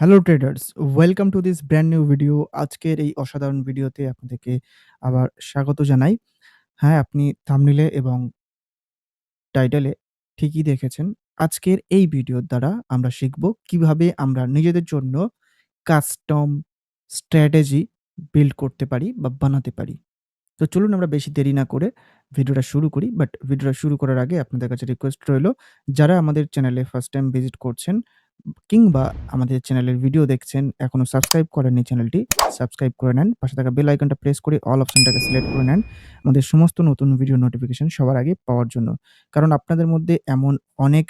Hello traders, welcome to this brand new video. আজকের এই অসাধারণ ভিডিওতে আপনাদেরকে আবার স্বাগত জানাই। হ্যাঁ, আপনি থাম্বনেইলে এবং টাইটেলে ঠিকই দেখেছেন। আজকের এই ভিডিওর দ্বারা আমরা শিখব কীভাবে আমরা নিজেদের জন্য কাস্টম স্ট্র্যাটেজি বিল্ড করতে পারি বা বানাতে পারি। তো চলুন আমরা বেশি দেরি না করে ভিডিওটা শুরু করি। বাট ভিডিওটা শুরু করার আগে আপনাদের কাছে রিকোয়েস্ট রইল, যারা আমাদের চ্যানেলে ফার্স্ট টাইম ভিজিট করছেন কিংবা আমাদের চ্যানেলের ভিডিও দেখছেন, এখনও সাবস্ক্রাইব করেননি চ্যানেলটি, সাবস্ক্রাইব করে নেন। পাশে থাকা বেল আইকনটা প্রেস করে অল অপশনটাকে সিলেক্ট করে নেন। আমাদের সমস্ত নতুন ভিডিও নোটিফিকেশন সবার আগে পাওয়ার জন্য। কারণ আপনাদের মধ্যে এমন অনেক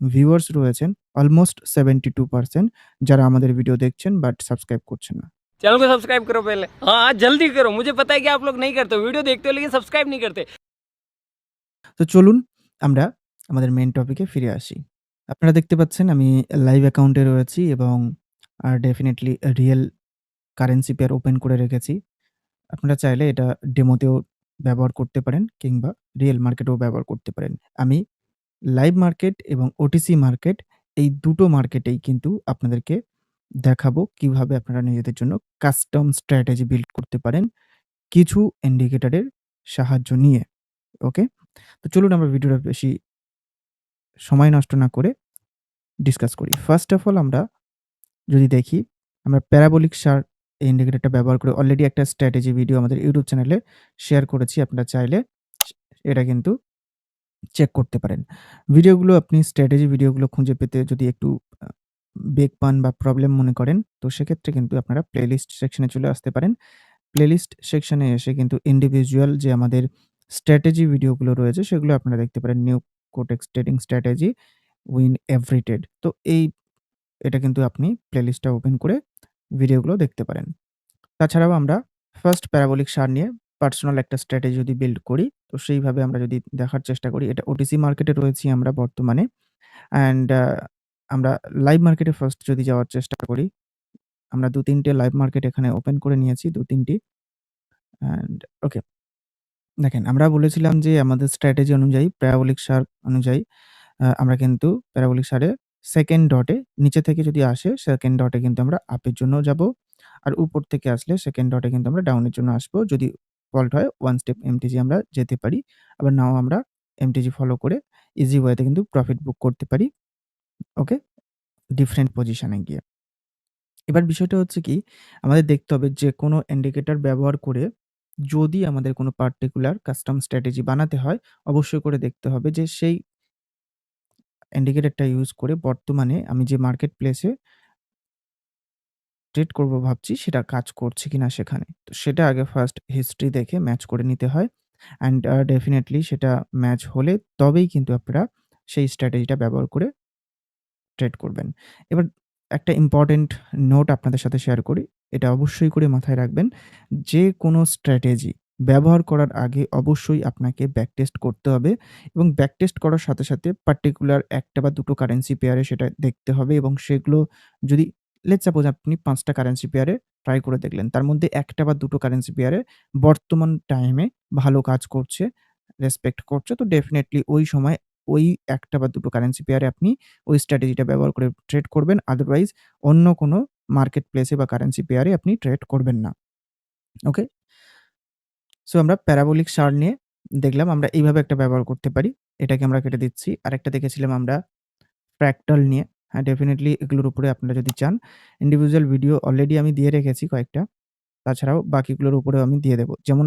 ভিউয়ার্স রয়েছেন, অলমোস্ট 72% যারা আমাদের ভিডিও দেখছেন বাট সাবস্ক্রাইব করছেন না। चैनल को सब्सक्राइब करो पहले हाँ हाँ जल्दी करो मुझे पता है कि आप लोग नहीं करते हो वीडियो देखते हो लेकिन सब्सक्राइब नहीं करते তো চলুন আমরা আমাদের মেইন টপিকে ফিরে আসি। আপনারা দেখতে পাচ্ছেন আমি লাইভ অ্যাকাউন্টে রয়েছি এবং uh definitely real currency pair open করে রেখেছি। আপনারা চাইলে এটা ডেমোতেও ব্যবহার করতে পারেন কিংবা রিয়েল মার্কেটেও ব্যবহার করতে পারেন। আমি লাইভ মার্কেট এবং ওটিসি মার্কেট এই দুটো মার্কেটেই কিন্তু আপনাদেরকে দেখাবো কীভাবে আপনারা নিজেদের জন্য কাস্টম স্ট্র্যাটেজি বিল্ড করতে পারেন কিছু ইন্ডিকেটরের সাহায্য নিয়ে। ওকে? তো চলুন আমরা ভিডিওটা বেশি সময় নষ্ট না করে ডিসকাস করি। ফার্স্ট অফ অল আমরা যদি দেখি, আমরা প্যারাবোলিক শার্ট এই ইন্ডিকেটরটা ব্যবহার করে অলরেডি একটা স্ট্র্যাটেজি ভিডিও আমাদের ইউটিউব চ্যানেলে শেয়ার করেছি। আপনারা চাইলে এটা কিন্তু চেক করতে পারেন। ভিডিওগুলো আপনি স্ট্র্যাটেজি ভিডিওগুলো খুঁজে পেতে যদি একটু বেগ পান বা প্রবলেম মনে করেন, তো সেক্ষেত্রে কিন্তু আপনারা প্লেলিস্ট সেকশনে চলে আসতে পারেন। প্লেলিস্ট সেকশনে এসে কিন্তু ইন্ডিভিজুয়াল যে আমাদের স্ট্র্যাটেজি ভিডিওগুলো রয়েছে সেগুলো আপনারা দেখতে পারেন। New Quotex trading strategy, win every trade. তো এই এটা কিন্তু আপনি প্লেলিস্টটা ওপেন করে ভিডিওগুলো দেখতে পারেন। তাছাড়াও আমরা ফার্স্ট প্যারাবোলিক সার নিয়ে পার্সোনাল একটা স্ট্র্যাটেজি যদি বিল্ড করি, তো সেইভাবে আমরা যদি দেখার চেষ্টা করি, এটা ওটিসি মার্কেটে রয়েছি আমরা বর্তমানে। অ্যান্ড আমরা লাইভ মার্কেটে ফার্স্ট যদি যাওয়ার চেষ্টা করি, আমরা দু তিনটে লাইভ মার্কেট এখানে ওপেন করে নিয়েছি ২-৩ টি। And okay. দেখেন আমরা বলেছিলাম যে আমাদের স্ট্র্যাটেজি অনুযায়ী প্যারাবোলিক শার্ট অনুযায়ী আমরা কিন্তু প্যারাবোলিক শার্টে সেকেন্ড ডটে নিচে থেকে যদি আসে সেকেন্ড ডটে কিন্তু আমরা আপের জন্য যাব। আর উপর থেকে আসলে সেকেন্ড ডটে কিন্তু আমরা ডাউনের জন্য আসব। যদি ফল্ট হয় ওয়ান স্টেপ এমটিজি আমরা যেতে পারি। আবার নাও আমরা এমটিজি ফলো করে ইজি ওয়েতে কিন্তু প্রফিট বুক করতে পারি। ওকে? ডিফারেন্ট পজিশনে গিয়ে। এবার বিষয়টা হচ্ছে কি, আমাদের দেখতে হবে যেকোনো ইন্ডিকেটর ব্যবহার করে যদি আমাদের কোনো পার্টিকুলার কাস্টম স্ট্র্যাটেজি বানাতে হয়, অবশ্যই করে দেখতে হবে যে সেই ইন্ডিকেটরটা ইউজ করে বর্তমানে আমি যে মার্কেট প্লেসে ট্রেড করব ভাবছি সেটা কাজ করছে কিনা সেখানে। তো সেটা আগে ফার্স্ট হিস্ট্রি দেখে ম্যাচ করে নিতে হয়। অ্যান্ড ডেফিনিটলি সেটা ম্যাচ হলে তবেই কিন্তু আপনারা সেই স্ট্র্যাটেজিটা ব্যবহার করে ট্রেড করবেন। এবার একটা ইম্পোর্টেন্ট নোট আপনাদের সাথে শেয়ার করি। এটা অবশ্যই করে মাথায় রাখবেন। যেকোনো স্ট্র্যাটেজি ব্যবহার করার আগে অবশ্যই আপনাকে ব্যাক টেস্ট করতে হবে এবং ব্যাক টেস্ট করার সাথে, সাথে পার্টিকুলার ১ টা বা ২ টো কারেন্সি পেয়ারে সেটা দেখতে হবে এবং সেগুলো যদি লেটস সাপোজ আপনি ৫ টা কারেন্সি পেয়ারে ট্রাই করে দেখলেন। তার মধ্যে ১ টা বা ২ টো কারেন্সি পেয়ারে বর্তমান টাইমে ভালো কাজ করছে, রেসপেক্ট করছে। তো ডেফিনিটলি ওই সময় ওই একটা বা দুটো কারেন্সি পেয়ারে আপনি ওই স্ট্র্যাটেজিটা ব্যবহার করে ট্রেড করবেন। আদারওয়াইজ অন্য কোনো মার্কেট প্লেসে বা কারেন্সি পেয়ারে আপনি ট্রেড করবেন না। ওকে? সো আমরা প্যারাবোলিক শার্ট নিয়ে দেখলাম আমরা এইভাবে একটা ব্যবহার করতে পারি। এটাকে আমরা কেটে দিচ্ছি। আরেকটা দেখেছিলাম আমরা ফ্র্যাকটাল নিয়ে। হ্যাঁ, ডেফিনেটলি এগুলোর উপরে আপনারা যদি চান ইন্ডিভিজুয়াল ভিডিও অলরেডি আমি দিয়ে রেখেছি কয়েকটা। তাছাড়াও বাকিগুলোর উপরেও আমি দিয়ে দেবো। যেমন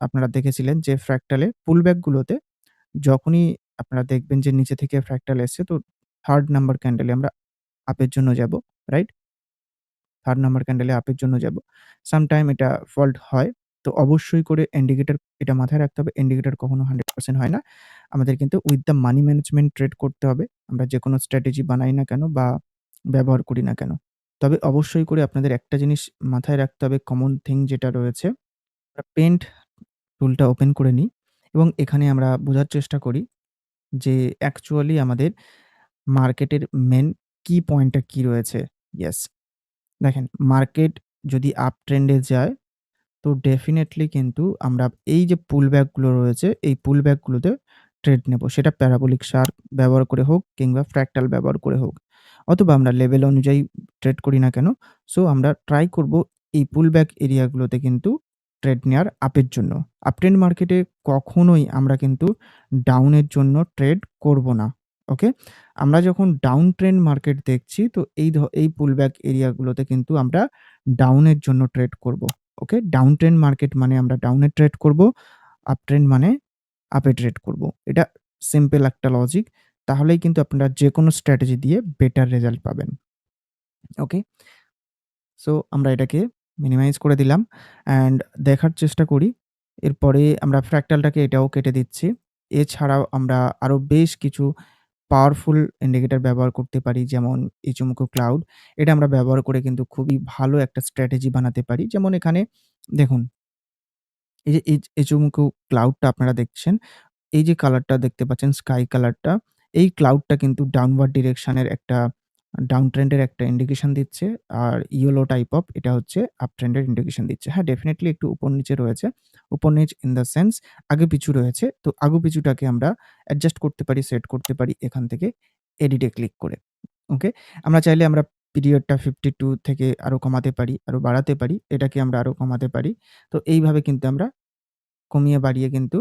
আপনারা দেখেছিলেন যে ফ্র্যাকটালে পুলব্যাক গুলোতে যখনই আপনারা দেখবেন যে নিচে থেকে ফ্র্যাকটাল এসছে, তো 3rd নাম্বার ক্যান্ডেলে আমরা আপের জন্য যাব। রাইট? 3rd নাম্বার ক্যান্ডেলে আপের জন্য যাব। সামটাইম এটা ফল্ট হয়। তো অবশ্যই করে ইন্ডিকেটর এটা মাথায় রাখতে হবে। ইন্ডিকেটর কখনো 100% হয় না। আমাদের কিন্তু with the money management trade করতে হবে। আমরা যেকোনো স্ট্র্যাটেজি বানাই না কেন বা ব্যবহার করি না কেন। তবে অবশ্যই করে আপনাদের একটা জিনিস মাথায় রাখতে হবে কমন থিং যেটা রয়েছে। পেন্ট টুলটা ওপেন করে নিই এবং এখানে আমরা বোঝার চেষ্টা করি যে অ্যাকচুয়ালি আমাদের মার্কেটের মেইন কি পয়েন্টটা কি রয়েছে। ইয়েস। দেখেন মার্কেট যদি আপ ট্রেন্ডে যায়, তো ডেফিনিটলি কিন্তু আমরা এই যে পুলব্যাকগুলো রয়েছে, এই পুলব্যাক গুলোতে ট্রেড নেব। সেটা প্যারাবোলিক শার্প ব্যবহার করে হোক কিংবা ফ্র্যাকটাল ব্যবহার করে হোক। অথবা আমরা লেভেল অনুযায়ী ট্রেড করি না কেন? সো আমরা ট্রাই করব এই পুলব্যাক এরিয়া গুলোতে কিন্তু ট্রেড নেওয়ার আপের জন্য। আপট্রেন্ড মার্কেটে কখনোই আমরা কিন্তু ডাউনের জন্য ট্রেড করব না। ওকে? আমরা যখন ডাউন ট্রেন্ড মার্কেট দেখছি, তো এই এই পুলব্যাক এরিয়া গুলোতে কিন্তু আমরা ডাউনের জন্য ট্রেড করব। ওকে? ডাউন ট্রেন্ড মার্কেট মানে আমরা ডাউন ট্রেড করব। আপট্রেন্ড মানে আপে ট্রেড করব। এটা সিম্পল একটা লজিক। তাহলেই কিন্তু আপনারা যে কোনো স্ট্র্যাটেজি দিয়ে বেটার রেজাল্ট পাবেন। ওকে? সো আমরা এটাকে মিনিমাইজ করে দিলাম অ্যান্ড দেখার চেষ্টা করি। এরপরে আমরা ফ্র্যাকটালটাকে এটাও কেটে দিচ্ছি। এছাড়াও আমরা আরও বেশ কিছু পাওয়ারফুল ইন্ডিকেটার ব্যবহার করতে পারি যেমন ইচিমোকু ক্লাউড। এটা আমরা ব্যবহার করে কিন্তু খুবই ভালো একটা স্ট্র্যাটেজি বানাতে পারি। যেমন এখানে দেখুন এই যে ইচ ইচিমোকু ক্লাউডটা আপনারা দেখছেন। এই যে কালারটা দেখতে পাচ্ছেন স্কাই কালারটা, এই ক্লাউডটা কিন্তু ডাউনওয়ার্ড ডিরেকশানের একটা ডাউন ট্রেন্ড এর একটা ইন্ডিকেশন দিচ্ছে। আর ইয়েলো টাইপ অফ এটা হচ্ছে আপ ট্রেন্ড এর ইন্ডিকেশন দিচ্ছে। হ্যাঁ, ডেফিনিটলি একটু উপর-নিচে রয়েছে। উপর-নিচ ইন দ্যা সেন্স আগে-পিছু রয়েছে। তো আগু-পিছুটাকে আমরা অ্যাডজাস্ট করতে পারি, সেট করতে পারি এখান থেকে এডিট ক্লিক করে। ওকে? আমরা চাইলে আমরা পিরিয়ডটা 52 থেকে আরও কমাতে পারি, আরও বাড়াতে পারি। এটাকে আমরা আরও কমাতে পারি। তো এইভাবে কিন্তু আমরা কমিয়ে বাড়িয়ে কিন্তু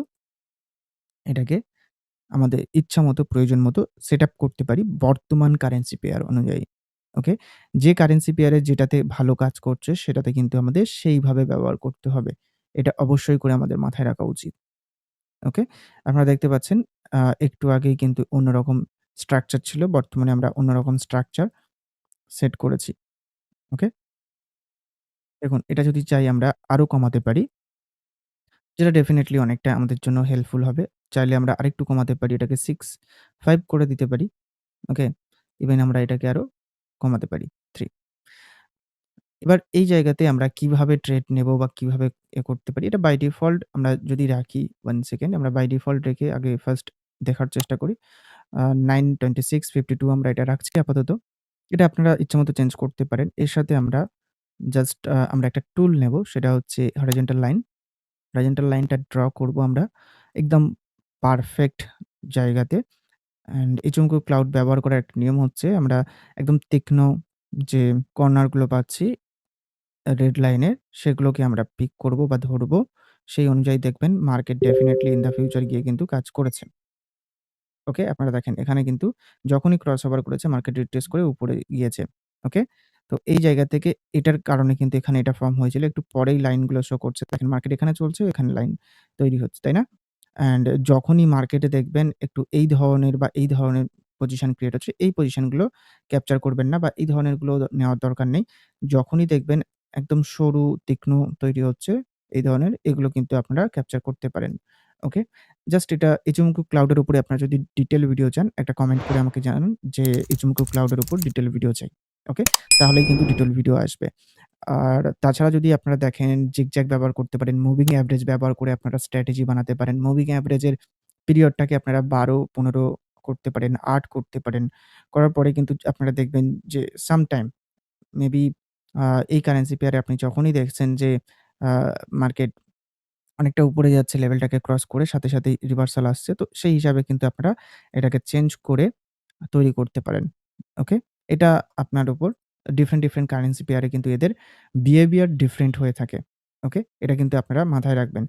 এটাকে আমাদের ইচ্ছামত প্রয়োজন মতো সেটআপ করতে পারি বর্তমান কারেন্সি পেয়ার অনুযায়ী। ওকে? যে কারেন্সি পেয়ারে যেটাতে ভালো কাজ করছে, সেটাতে কিন্তু আমাদের সেইভাবে ব্যবহার করতে হবে। এটা অবশ্যই করে আমাদের মাথায় রাখা উচিত। ওকে? আপনারা দেখতে পাচ্ছেন একটু আগেই কিন্তু অন্যরকম স্ট্রাকচার ছিল। বর্তমানে আমরা অন্যরকম স্ট্রাকচার সেট করেছি। ওকে? দেখুন, এটা যদি চাই আমরা আরও কমাতে পারি। যেটা ডেফিনিটলি অনেকটা আমাদের জন্য হেল্পফুল হবে। চাইলে আমরা আরেকটু কমাতে পারি। এটাকে 6, 5 করে দিতে পারি। ওকে? ইভেন আমরা এটাকে আরও কমাতে পারি থ্রি এবার এই জায়গাতে আমরা কীভাবে ট্রেড নেব বা কীভাবে এ করতে পারি? এটা বাই ডিফল্ট আমরা যদি রাখি ওয়ান সেকেন্ড আমরা বাই ডিফল্ট রেখে আগে ফার্স্ট দেখার চেষ্টা করি। Nine twenty six fifty two আমরা এটা রাখছি আপাতত। এটা আপনারা ইচ্ছামত চেঞ্জ করতে পারেন। এর সাথে আমরা জাস্ট আমরা একটা টুল নেব সেটা হচ্ছে হরাইজন্টাল লাইন। হরাইজন্টাল লাইনটা ড্র করব আমরা একদম পারফেক্ট জায়গাতে। অ্যান্ড ইচিমোকু ক্লাউড ব্যবহার করার একটা নিয়ম হচ্ছে আমরা একদম তীক্ষ্ণ যে কর্নারগুলো পাচ্ছি রেড লাইনের সেগুলোকে আমরা পিক করব বা ধরব। সেই অনুযায়ী দেখবেন market definitely in the future গিয়ে কিন্তু কাজ করেছে। ওকে? আপনারা দেখেন এখানে কিন্তু যখনই ক্রসওভার করেছে মার্কেট রিট্রেস করে উপরে গিয়েছে। ওকে? তো এই জায়গা থেকে এটার কারণে কিন্তু এখানে এটা ফর্ম হয়েছিল। একটু পরেই লাইনগুলো শো করছে। দেখেন মার্কেট এখানে চলছে, এখানে লাইন তৈরি হচ্ছে। তাই না? অ্যান্ড যখনই মার্কেটে দেখবেন একটু এই ধরনের বা এই ধরনের পজিশন ক্রিয়েট হচ্ছে, এই পজিশনগুলো ক্যাপচার করবেন না বা এই ধরনেরগুলো নেওয়ার দরকার নেই। যখনই দেখবেন একদম সরু তীক্ষ্ণ তৈরি হচ্ছে এই ধরনের এগুলো কিন্তু আপনারা ক্যাপচার করতে পারেন। ওকে? জাস্ট এটা ইচিমোকু ক্লাউডের উপরে আপনারা যদি ডিটেল ভিডিও চান একটা কমেন্ট করে আমাকে জানান যে ইচিমোকু ক্লাউডের উপর ডিটেল ভিডিও চাই। ওকে? তাহলেই কিন্তু ডিটেইল ভিডিও আসবে। আর তাছাড়া যদি আপনারা দেখেন জিগজ্যাগ ব্যবহার করতে পারেন, মুভিং এভারেজ ব্যবহার করে আপনারা স্ট্র্যাটেজি বানাতে পারেন। মুভিং এভারেজ এর পিরিয়ডটাকে আপনারা ১২, ১৫ করতে পারেন, ৮ করতে পারেন। করার পরে কিন্তু আপনারা দেখবেন যে সামটাইম মেবি এই কারেন্সি পেয়ারে আপনি যখনই দেখছেন যে মার্কেট অনেকটা উপরে যাচ্ছে লেভেলটাকে ক্রস করে সাথে, সাথেই রিভার্সাল আসছে। তো সেই হিসাবে কিন্তু আপনারা এটাকে চেঞ্জ করে তৈরি করতে পারেন। ওকে? এটা আপনার উপর ডিফারেন্ট, ডিফারেন্ট কারেন্সি পেয়ারে কিন্তু এদের বিহেভিয়ার ডিফারেন্ট হয়ে থাকে। ওকে? এটা কিন্তু আপনারা মাথায় রাখবেন।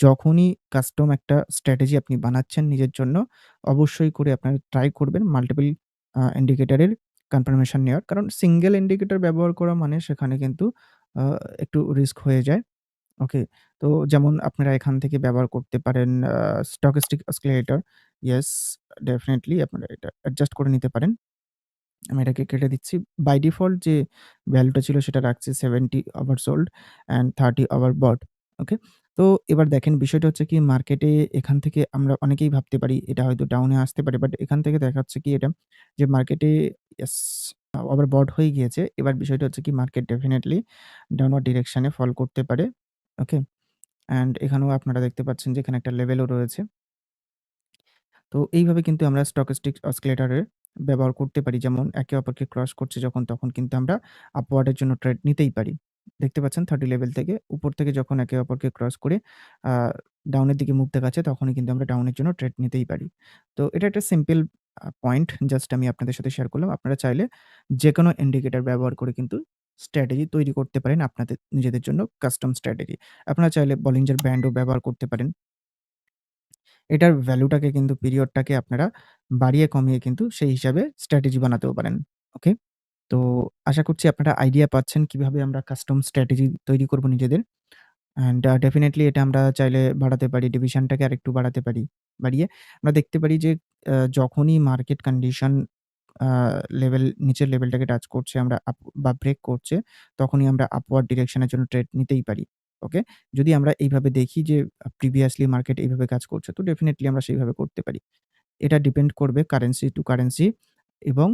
যখনই কাস্টম একটা স্ট্র্যাটেজি আপনি বানাচ্ছেন নিজের জন্য অবশ্যই করে আপনারা ট্রাই করবেন মাল্টিপল ইন্ডিকেটরের কনফার্মেশন নেওয়ার। কারণ সিঙ্গেল ইন্ডিকেটর ব্যবহার করা মানে সেখানে কিন্তু একটু রিস্ক হয়ে যায়। ওকে? তো যেমন আপনারা এখান থেকে ব্যবহার করতে পারেন স্টকেস্টিক অসিলেটর। ইয়েস, ডেফিনিটলি আপনারা এটা অ্যাডজাস্ট করে নিতে পারেন। আমি এটাকে কেটে দিচ্ছি। বাই ডিফল্ট যে ভ্যালুটা ছিল সেটা রাখছি 70 ওভারসোল্ড অ্যান্ড 30 বট ওকে? তো এবার দেখেন বিষয়টা হচ্ছে কি মার্কেটে এখান থেকে আমরা অনেকেই ভাবতে পারি এটা হয়তো ডাউনে আসতে পারে। বাট এখান থেকে দেখাচ্ছে কি এটা, যে মার্কেটে ইয়েস ওভারবট হয়ে গিয়েছে। এবার বিষয়টা হচ্ছে কি market definitely downward direction fall করতে পারে। ওকে? অ্যান্ড এখানেও আপনারা দেখতে পাচ্ছেন যে এখানে একটা লেভেলও রয়েছে। তো এইভাবে কিন্তু আমরা স্টকেস্টিক অসিলেটর ব্যবহার করতে পারি। যেমন একে অপরকে ক্রস করছে যখন, তখন কিন্তু আমরা আপওয়ার্ড এর জন্য ট্রেড নিতেই পারি। দেখতে পাচ্ছেন 30 লেভেল থেকে উপর থেকে যখন একে অপরকে ক্রস করে ডাউনের দিকে মুখ দেখাচ্ছে, তখনই কিন্তু আমরা ডাউনের জন্য ট্রেড নিতেই পারি। তো এটা একটা সিম্পল পয়েন্ট জাস্ট আমি আপনাদের সাথে শেয়ার করলাম। আপনারা চাইলে যেকোনো ইন্ডিকেটর ব্যবহার করে কিন্তু স্ট্র্যাটেজি তৈরি করতে পারেন আপনাদের, নিজেদের জন্য কাস্টম স্ট্র্যাটেজি। আপনারা চাইলে বলিঞ্জার ব্যান্ডও ব্যবহার করতে পারেন। এটার ভ্যালুটাকে কিন্তু পিরিয়ডটাকে আপনারা বাড়িয়ে কমিয়ে কিন্তু সেই হিসাবে স্ট্র্যাটেজি বানাতেও পারেন। ওকে? তো আশা করছি আপনারা আইডিয়া পাচ্ছেন কীভাবে আমরা কাস্টম স্ট্র্যাটেজি তৈরি করব নিজেদের। অ্যান্ড ডেফিনিটলি এটা আমরা চাইলে বাড়াতে পারি। ডিভিশনটাকে আরেকটু বাড়াতে পারি। বাড়িয়ে আমরা দেখতে পারি যে যখনই মার্কেট কন্ডিশন লেভেল নিচের লেভেলটাকে টাচ করছে আমরা আপ বা ব্রেক করছে, তখনই আমরা আপওয়ার্ড ডিরেকশন এর জন্য ট্রেড নিতেই পারি। ওকে? যদি আমরা এইভাবে দেখি যে প্রিভিয়াসলি মার্কেট এইভাবে কাজ করছে, তো ডেফিনেটলি আমরা সেইভাবে করতে পারি। এটা ডিপেন্ড করবে কারেন্সি টু কারেন্সি এবং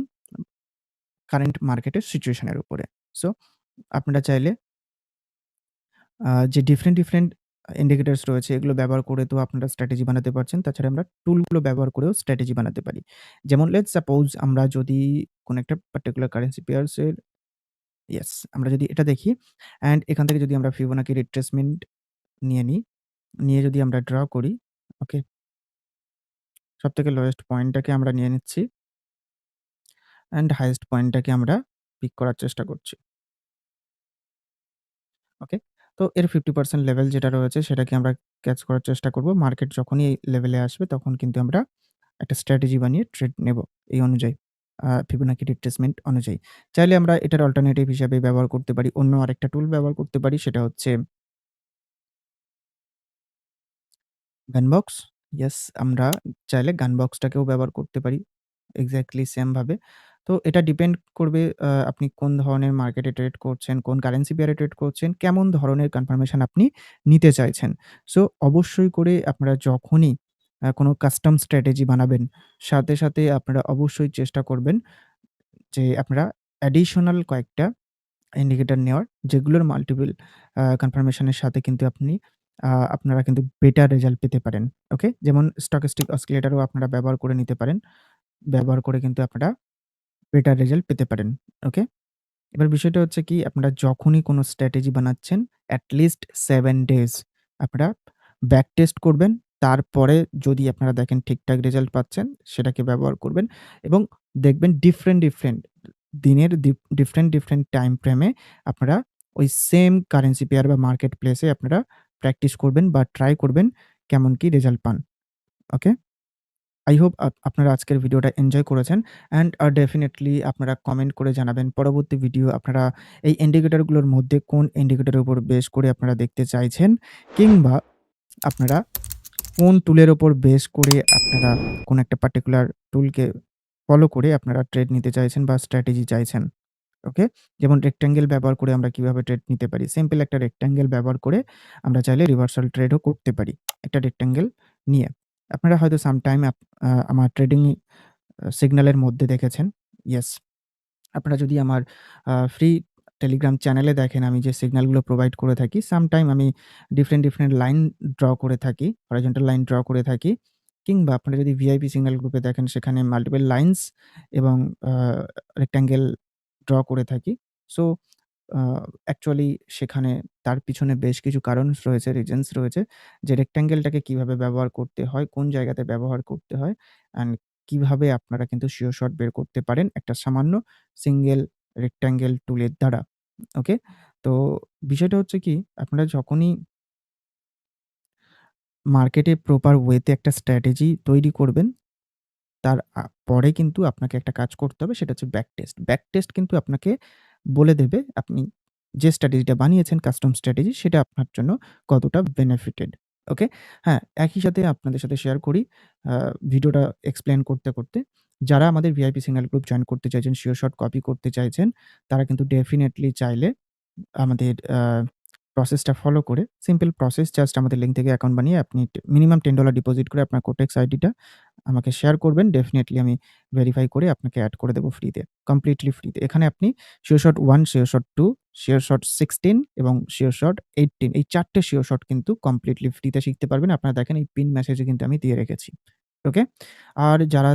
কারেন্ট মার্কেটের সিচুয়েশন এর উপরে। সো আপনারা চাইলে যে ডিফারেন্ট, ডিফারেন্ট ইন্ডিকেটরস রয়েছে এগুলো ব্যবহার করে তো আপনারা স্ট্র্যাটেজি বানাতে পারছেন। তাছাড়া আমরা টুলগুলো ব্যবহার করেও স্ট্র্যাটেজি বানাতে পারি। যেমন লেট সাপোজ আমরা যদি কোনো একটা পার্টিকুলার কারেন্সি পেয়ারস এর ইয়েস আমরা যদি এটা দেখি অ্যান্ড এখান থেকে যদি আমরা ফিবোনাকি রিট্রেসমেন্ট নিয়ে নিই, নিয়ে যদি আমরা ড্র করি, ওকে? সবথেকে লোয়েস্ট পয়েন্টটাকে আমরা নিয়ে নিচ্ছি। অ্যান্ড হাইয়েস্ট পয়েন্টটাকে আমরা পিক করার চেষ্টা করছি। ওকে? তো এর 50% লেভেল যেটা রয়েছে সেটাকে আমরা ক্যাচ করার চেষ্টা করব। মার্কেট যখনই এই লেভেলে আসবে তখন কিন্তু আমরা একটা স্ট্র্যাটেজি বানিয়ে ট্রেড নেব এই অনুযায়ী। ফিবোনাকি রিট্রেসমেন্ট অনুযায়ী। চাইলে আমরা এটার অল্টারনেটিভ হিসাবে ব্যবহার করতে পারি। অন্য আরেকটা টুল ব্যবহার করতে পারি সেটা হচ্ছে গানবক্স। ইয়েস আমরা চাইলে গানবক্সটাকেও ব্যবহার করতে পারি। এক্স্যাক্টলি সেম ভাবে। তো এটা ডিপেন্ড করবে আপনি কোন ধরনের মার্কেটে ট্রেড করছেন, কোন কারেন্সি পেয়ারে ট্রেড করছেন, কেমন ধরনের কনফার্মেশন আপনি নিতে চাইছেন। সো অবশ্যই করে আপনারা যখনই কোনো কাস্টম স্ট্র্যাটেজি বানাবেন, সাথে, সাথে আপনারা অবশ্যই চেষ্টা করবেন যে আপনারা অ্যাডিশনাল কয়েকটা ইন্ডিকেটর নেওয়ার যেগুলোর মাল্টিপল আ কনফার্মেশন এর সাথে কিন্তু আপনি আপনারা কিন্তু বেটার রেজাল্ট পেতে পারেন। ওকে? যেমন স্টকেস্টিক অসিলেটরও আপনারা ব্যবহার করে নিতে পারেন। ব্যবহার করে কিন্তু আপনারা বেটার রেজাল্ট পেতে পারেন। ওকে? এবার বিষয়টা হচ্ছে কি আপনারা যখনই কোনো স্ট্র্যাটেজি বানাচ্ছেন এট লিস্ট 7 ডেজ আপনারা ব্যাক টেস্ট করবেন। তারপরে যদি আপনারা দেখেন ঠিকঠাক রেজাল্ট পাচ্ছেন সেটাকে ব্যবহার করবেন এবং দেখবেন ডিফারেন্ট, ডিফারেন্ট দিনের ডিফারেন্ট, ডিফারেন্ট টাইম ফ্রেমে আপনারা ওই সেম কারেন্সি পেয়ার বা মার্কেট প্লেসে আপনারা প্র্যাকটিস করবেন বা ট্রাই করবেন কেমন কি রেজাল্ট পান। ওকে? আই হোপ আপ আপনারা আজকের ভিডিওটা এনজয় করেছেন অ্যান্ড ডেফিনিটলি আপনারা কমেন্ট করে জানাবেন পরবর্তী ভিডিও আপনারা এই ইন্ডিকেটরগুলোর মধ্যে কোন ইন্ডিকেটরের উপর বেস করে আপনারা দেখতে চাইছেন কিংবা আপনারা কোন টুলের ওপর বেস করে আপনারা কোন একটা পার্টিকুলার টুলকে ফলো করে আপনারা ট্রেড নিতে চাইছেন বা স্ট্র্যাটেজি চাইছেন। ওকে? যেমন রেক্ট্যাঙ্গেল ব্যবহার করে আমরা কীভাবে ট্রেড নিতে পারি। সিম্পল একটা রেক্টেঙ্গেল ব্যবহার করে আমরা চাইলে রিভার্সাল ট্রেডও করতে পারি। একটা রেক্টেঙ্গেল নিয়ে। আপনারা হয়তো সামটাইম আমার ট্রেডিং সিগন্যালের মধ্যে দেখেছেন। ইয়েস। আপনারা যদি আমার ফ্রি টেলিগ্রাম চ্যানেলে দেখেন আমি যে সিগন্যালগুলো প্রোভাইড করে থাকি, সামটাইম আমি ডিফারেন্ট, ডিফারেন্ট লাইন ড্র করে থাকি। হরাইজন্টাল লাইন ড্র করে থাকি। কিংবা আপনারা যদি ভিআইপি সিগন্যাল গ্রুপে দেখেন সেখানে মাল্টিপল লাইনস এবং রেক্ট্যাঙ্গেল ড্র করে থাকি। সো অ্যাকচুয়ালি সেখানে তার পিছনে বেশ কিছু কারণ রয়েছে, রিজনস রয়েছে যে রেক্ট্যাঙ্গেলটাকে কীভাবে ব্যবহার করতে হয়, কোন জায়গাতে ব্যবহার করতে হয় অ্যান্ড কীভাবে আপনারা কিন্তু সিওর শট বের করতে পারেন একটা সামান্য সিঙ্গেল রেক্টেঙ্গেল টুলের দ্বারা। ওকে? তো বিষয়টা হচ্ছে কি আপনারা যখনই মার্কেটে প্রপার ওয়েতে একটা স্ট্র্যাটেজি তৈরি করবেন। তার পরে কিন্তু আপনাকে একটা কাজ করতে হবে সেটা হচ্ছে ব্যাক টেস্ট। ব্যাক টেস্ট কিন্তু আপনাকে বলে দেবে আপনি যে স্ট্র্যাটেজিটা বানিয়েছেন কাস্টম স্ট্র্যাটেজি সেটা আপনার জন্য কতটা বেনিফিটেড। ওকে? হ্যাঁ, একই সাথে আপনাদের সাথে শেয়ার করি ভিডিওটা এক্সপ্লেন করতে, করতে যারা আমাদের ভিআইপি সিগন্যাল গ্রুপ জয়েন করতে চাইছেন, শিওর শট কপি করতে চাইছেন, তারা কিন্তু ডেফিনেটলি চাইলে আমাদের প্রসেসটা ফলো করে সিম্পল প্রসেস জাস্ট আমাদের লিঙ্ক থেকে অ্যাকাউন্ট বানিয়ে আপনি মিনিমাম $10 ডিপোজিট করে আপনার কোটেক্স আইডিটা আমাকে শেয়ার করবেন। ডেফিনেটলি আমি ভেরিফাই করে আপনাকে অ্যাড করে দেবো ফ্রিতে। কমপ্লিটলি ফ্রিতে। এখানে আপনি sure shot 1, sure shot 2, sure shot 16 এবং শিওর শট 18 এই ৪ টে সিওর শট কিন্তু কমপ্লিটলি ফ্রিতে শিখতে পারবেন। আপনারা দেখেন এই পিন মেসেজে কিন্তু আমি দিয়ে রেখেছি। ওকে? আর যারা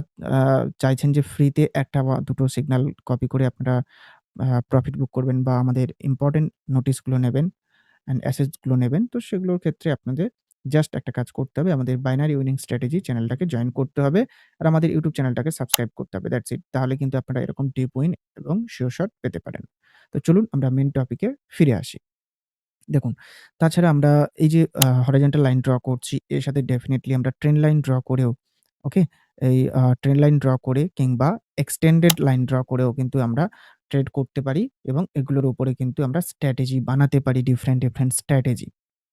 চাইছেন যে ফ্রিতে ১ টা বা ২ টো সিগন্যাল কপি করে আপনারা প্রফিট বুক করবেন বা আমাদের ইম্পোর্টেন্ট নোটিশগুলো নেবেন অ্যান্ড অ্যাসেটসগুলো নেবেন। তো সেগুলোর ক্ষেত্রে আপনাদের জাস্ট একটা কাজ করতে হবে। আমাদের বাইনারি উইনিং স্ট্র্যাটেজি চ্যানেলটাকে জয়েন করতে হবে। আর আমাদের ইউটিউব চ্যানেলটাকে সাবস্ক্রাইব করতে হবে। That's it. তাহলে কিন্তু আপনারা এরকম ডিপ উইন এবং সিওর শট পেতে পারেন। তো চলুন আমরা মেইন টপিকে ফিরে আসি। দেখুন, তাছাড়া আমরা এই যে আ লাইন ড্র করছি, এর সাথে ডেফিনিটলি আমরা ট্রেন্ড লাইন ড্র করেও ওকে? এই আ ট্রেন্ড লাইন ড্র করে কিংবা এক্সটেন্ডেড লাইন ড্র করেও কিন্তু আমরা ট্রেড করতে পারি এবং এগুলোর উপরে কিন্তু আমরা স্ট্র্যাটেজি বানাতে পারি ডিফারেন্ট, ডিফারেন্ট স্ট্র্যাটেজি।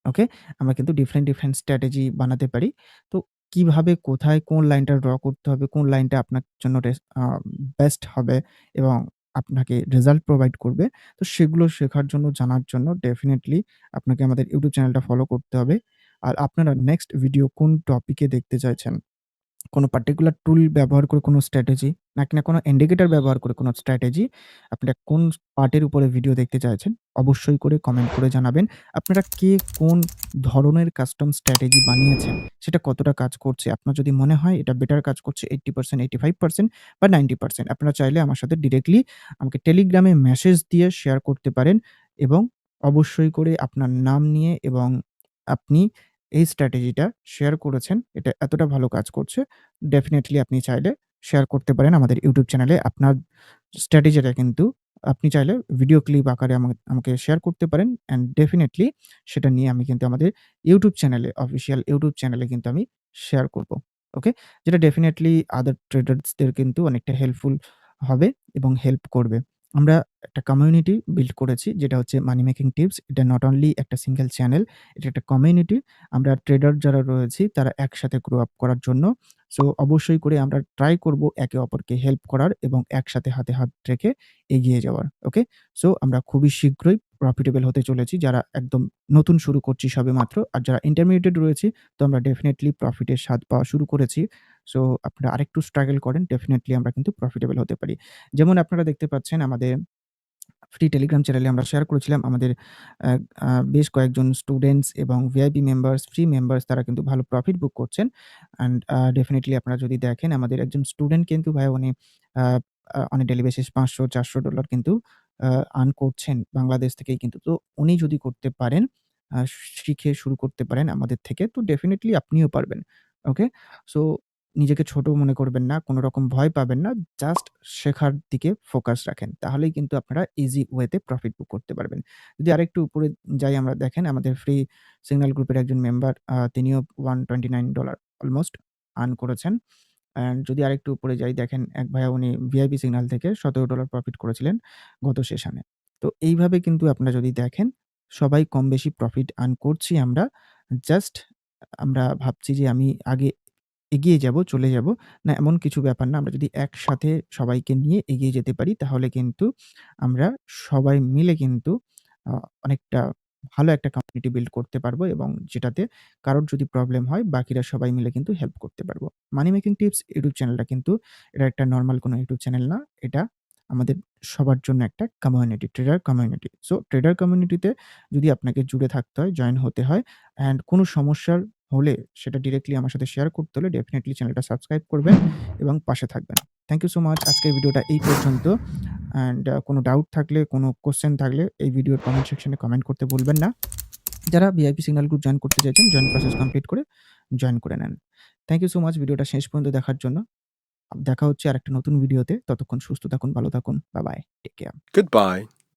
ওকে? আমরা কিন্তু ডিফারেন্ট, ডিফারেন্ট স্ট্র্যাটেজি বানাতে পারি। তো কীভাবে, কোথায়, কোন লাইনটা ড্র করতে হবে, কোন লাইনটা আপনার জন্য বেস্ট হবে এবং আপনাকে রেজাল্ট প্রোভাইড করবে। তো সেগুলো শেখার জন্য, জানার জন্য ডেফিনিটলি আপনাকে আমাদের ইউটিউব চ্যানেলটা ফলো করতে হবে। আর আপনারা নেক্সট ভিডিও কোন টপিকে দেখতে চাইছেন? কোনো পার্টিকুলার টুল ব্যবহার করে কোনো স্ট্র্যাটেজি নাকি না কোনো ইন্ডিকেটর ব্যবহার করে কোনো স্ট্র্যাটেজি, আপনারা কোন পার্টের উপরে ভিডিও দেখতে চাইছেন? অবশ্যই করে কমেন্ট করে জানাবেন। আপনারা কে কোন ধরনের কাস্টম স্ট্র্যাটেজি বানিয়েছেন? সেটা কতটা কাজ করছে? আপনার যদি মনে হয় এটা বেটার কাজ করছে 80%, 85% বা 90% আপনারা চাইলে আমার সাথে ডিরেক্টলি আমাকে টেলিগ্রামে মেসেজ দিয়ে শেয়ার করতে পারেন এবং অবশ্যই করে আপনার নাম নিয়ে এবং আপনি এই স্ট্র্যাটেজিটা শেয়ার করেছেন, এটা এতটা ভালো কাজ করছে। ডেফিনেটলি আপনি চাইলে শেয়ার করতে পারেন আমাদের ইউটিউব চ্যানেলে। আপনার স্ট্র্যাটেজিটা কিন্তু আপনি চাইলে ভিডিও ক্লিপ আকারে আমা আমাকে শেয়ার করতে পারেন অ্যান্ড ডেফিনেটলি সেটা নিয়ে আমি কিন্তু আমাদের ইউটিউব চ্যানেলে, অফিসিয়াল ইউটিউব চ্যানেলে কিন্তু আমি শেয়ার করব। ওকে? যেটা ডেফিনেটলি আদার ট্রেডার্সদের কিন্তু অনেকটা হেল্পফুল হবে এবং হেল্প করবে। আমরা একটা কমিউনিটি বিল্ড করেছি যেটা হচ্ছে মানি মেকিং টিপস। এটা নট অনলি একটা সিঙ্গেল চ্যানেল, এটা একটা কমিউনিটি। আমরা ট্রেডার যারা রয়েছি তারা একসাথে গ্রো আপ করার জন্য। সো অবশ্যই করে আমরা ট্রাই করব একে অপরকে হেল্প করার এবং একসাথে হাতে হাত রেখে এগিয়ে যাওয়ার। ওকে? সো আমরা খুবই শীঘ্রই প্রফিটেবল হতে চলেছি। যারা একদম নতুন শুরু করছি সবেমাত্র। আর যারা ইন্টারমিডিয়েট রয়েছি তো আমরা ডেফিনেটলি প্রফিটের স্বাদ পাওয়া শুরু করেছি। সো আপনারা আরেকটু স্ট্রাগল করেন। ডেফিনিটলি আমরা কিন্তু প্রফিটেবল হতে পারি। যেমন আপনারা দেখতে পাচ্ছেন আমাদের ফ্রি টেলিগ্রাম চ্যানেলে আমরা শেয়ার করেছিলাম আমাদের বেশ কয়েকজন স্টুডেন্টস এবং ভিআইপি মেম্বার্স, ফ্রি মেম্বার্স তারা কিন্তু ভালো প্রফিট বুক করছেন। অ্যান্ড ডেফিনিটলি আপনারা যদি দেখেন আমাদের একজন স্টুডেন্ট কিন্তু ভাই উনি uh uh on a daily basis $৫০০-$৪০০ কিন্তু আর্ন করছেন বাংলাদেশ থেকেই কিন্তু। তো উনি যদি করতে পারেন, শিখে শুরু করতে পারেন আমাদের থেকে তো ডেফিনিটলি আপনিও পারবেন। ওকে? সো নিজেকে ছোট মনে করবেন না, কোনো রকম ভয় পাবেন না। জাস্ট শেখার দিকে ফোকাস রাখেন। তাহলেই কিন্তু আপনারা ইজি ওয়েতে প্রফিট বুক করতে পারবেন। যদি আরেকটু উপরে যাই আমরা দেখেন আমাদের ফ্রি সিগন্যাল গ্রুপের একজন মেম্বার তিনিও $129 অলমোস্ট আর্ন করেছেন। অ্যান্ড যদি আরেকটু উপরে যাই দেখেন এক ভাইয়া উনি ভিআইপি সিগন্যাল থেকে $17 প্রফিট করেছিলেন গত সেশনে। তো এইভাবে কিন্তু আপনারা যদি দেখেন সবাই কম বেশি প্রফিট আর্ন করছি আমরা। জাস্ট আমরা ভাবছি যে আমি আগে এগিয়ে যাব, চলে যাব। না এমন কিছু ব্যাপার না। আমরা যদি একসাথে সবাইকে নিয়ে এগিয়ে যেতে পারি তাহলে কিন্তু আমরা সবাই মিলে কিন্তু অনেকটা ভালো একটা কমিউনিটি বিল্ড করতে পারব এবং যেটাতে কারোর যদি প্রবলেম হয় বাকিরা সবাই মিলে কিন্তু হেল্প করতে পারব। মানি মেকিং টিপস ইউটিউব চ্যানেলটা কিন্তু এটা একটা নরমাল কোনো ইউটিউব চ্যানেল না। এটা আমাদের সবার জন্য একটা community, trader community. So trader কমিউনিটিতে যদি আপনাকে জুড়ে থাকতে হয়, জয়েন হতে হয় অ্যান্ড কোনো সমস্যার হলে সেটা ডিরেক্টলি আমার সাথে শেয়ার করতে হলে ডেফিনেটলি চ্যানেলটা সাবস্ক্রাইব করবেন এবং পাশে থাকবেন। Thank you so much. আজকের ভিডিওটা এই পর্যন্ত। অ্যান্ড কোনো ডাউট থাকলে, কোনো কোয়েশ্চেন থাকলে এই ভিডিওর কমেন্ট সেকশনে কমেন্ট করতে ভুলবেন না। যারা ভিআইপি সিগন্যাল গ্রুপ জয়েন করতে চাইছেন জয়েন প্রসেস কমপ্লিট করে জয়েন করে নেন। থ্যাংক ইউ সো মাচ ভিডিওটা শেষ পর্যন্ত দেখার জন্য। দেখা হচ্ছে আরেকটা নতুন ভিডিওতে। ততক্ষণ সুস্থ থাকুন, ভালো থাকুন। Bye bye. Take care. Goodbye.